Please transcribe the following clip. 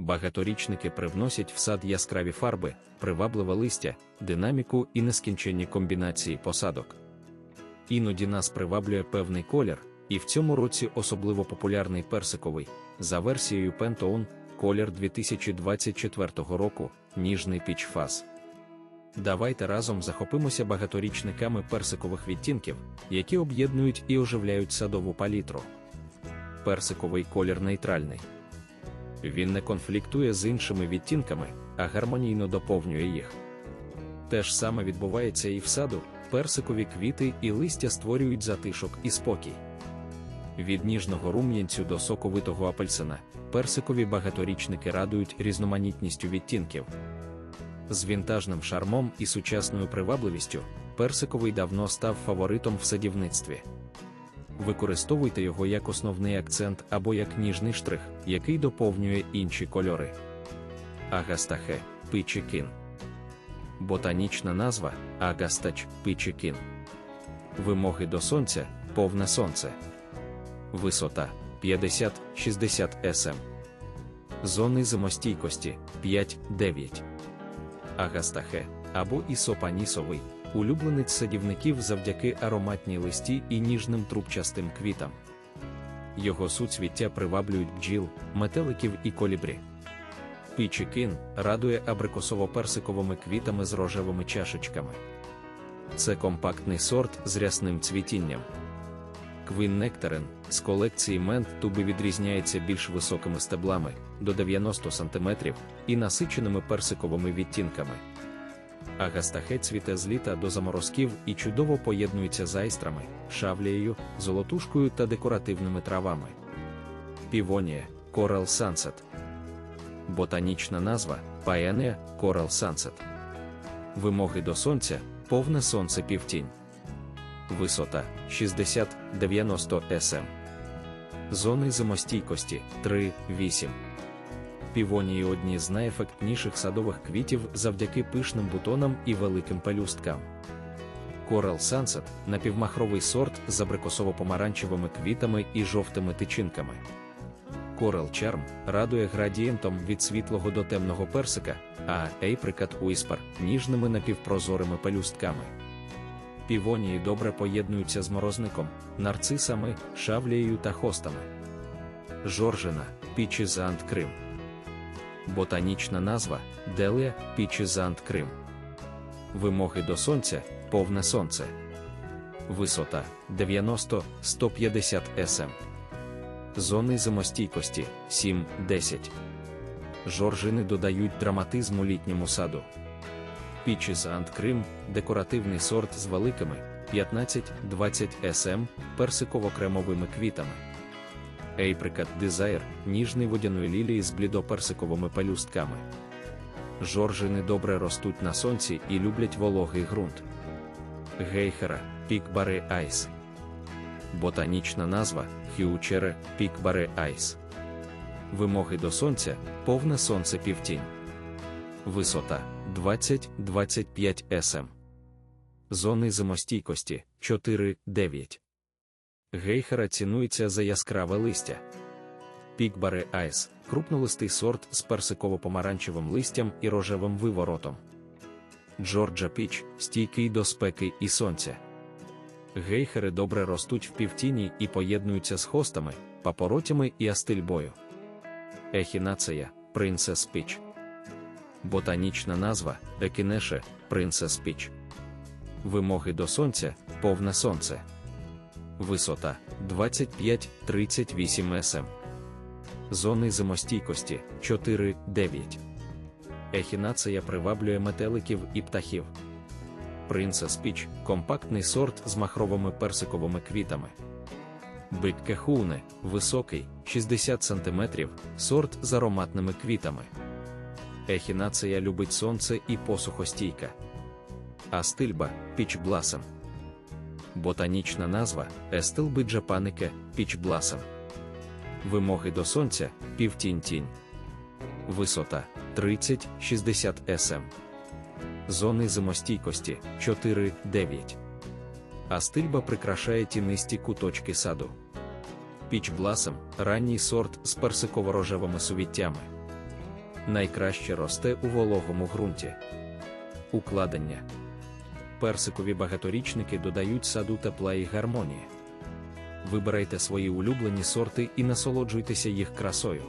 Багаторічники привносять в сад яскраві фарби, привабливе листя, динаміку і нескінченні комбінації посадок. Іноді нас приваблює певний колір, і в цьому році особливо популярний персиковий, за версією Pantone, колір 2024 року, ніжний піч фаз. Давайте разом захопимося багаторічниками персикових відтінків, які об'єднують і оживляють садову палітру. Персиковий колір нейтральний. Він не конфліктує з іншими відтінками, а гармонійно доповнює їх. Те ж саме відбувається і в саду, персикові квіти і листя створюють затишок і спокій. Від ніжного рум'янцю до соковитого апельсина персикові багаторічники радують різноманітністю відтінків. З вінтажним шармом і сучасною привабливістю персиковий давно став фаворитом в садівництві. Використовуйте його як основний акцент або як ніжний штрих, який доповнює інші кольори. Агастахе пичікін. Ботанічна назва Агастач пичікін. Вимоги до сонця повне сонце. Висота 50-60 см. Зони зимостійкості 5-9. Агастахе або ісопанісовий улюбленець садівників завдяки ароматній листі і ніжним трубчастим квітам. Його суцвіття приваблюють бджіл, метеликів і колібрі. Пічікин радує абрикосово-персиковими квітами з рожевими чашечками. Це компактний сорт з рясним цвітінням. Квін Нектарин з колекції Мент туби відрізняється більш високими стеблами до 90 см і насиченими персиковими відтінками. Агастахе цвіте з літа до заморозків і чудово поєднується з айстрами, шавлією, золотушкою та декоративними травами. Півонія Coral Sunset. Ботанічна назва Паенеа Coral Sunset. Вимоги до сонця повне сонце півтінь. Висота 60-90 см. Зони зимостійкості 3-8. Півонії одні з найефектніших садових квітів завдяки пишним бутонам і великим пелюсткам. Coral Sunset – напівмахровий сорт з абрикосово-помаранчевими квітами і жовтими тичинками. Coral Charm радує градієнтом від світлого до темного персика, а Apricot Whisper – ніжними напівпрозорими пелюстками. Півонії добре поєднуються з морозником, нарцисами, шавлією та хостами. Жоржина Пічізант Крим. Ботанічна назва Делія Пічізант Крим. Вимоги до сонця повне сонце. Висота 90-150 см. Зони зимостійкості 7-10. Жоржини додають драматизму літньому саду. Пічізант Крим декоративний сорт з великими 15-20 см персиково-кремовими квітами. Apricot Desire – ніжний водяної лілії з блідоперсиковими пелюстками. Жоржини добре ростуть на сонці і люблять вологий ґрунт. Гейхера Пікбаре Айс. Ботанічна назва Хіучере Пікбаре Айс. Вимоги до сонця повне сонце півтінь. Висота 20-25 см. Зони зимостійкості 4-9. Гейхера цінується за яскраве листя. Пікбаре Айс крупнолистий сорт з персиково-помаранчевим листям і рожевим виворотом. Джорджа Піч стійкий до спеки і сонця. Гейхери добре ростуть в півтіні і поєднуються з хостами, папоротями і астильбою. Ехінацея Принцес Піч. Ботанічна назва Екінеше Принцес Піч. Вимоги до сонця повне сонце. Висота 25-38 см. Зони зимостійкості 4-9. Ехінацея приваблює метеликів і птахів. Принцес Піч компактний сорт з махровими персиковими квітами. Бик Кехуне високий 60 см, сорт з ароматними квітами. Ехінацея любить сонце і посухостійка. Астильба Піч Бласем. Ботанічна назва Естилби Джапанике Піч Бласем. Вимоги до сонця півтінь-тінь. Висота 30-60 см. Зони зимостійкості 4-9. Астильба прикрашає тінисті куточки саду. Піч Бласем ранній сорт з персиково-рожевими сувіттями. найкраще росте у вологому ґрунті. Укладення персикові багаторічники додають саду тепла і гармонії. Вибирайте свої улюблені сорти і насолоджуйтеся їх красою.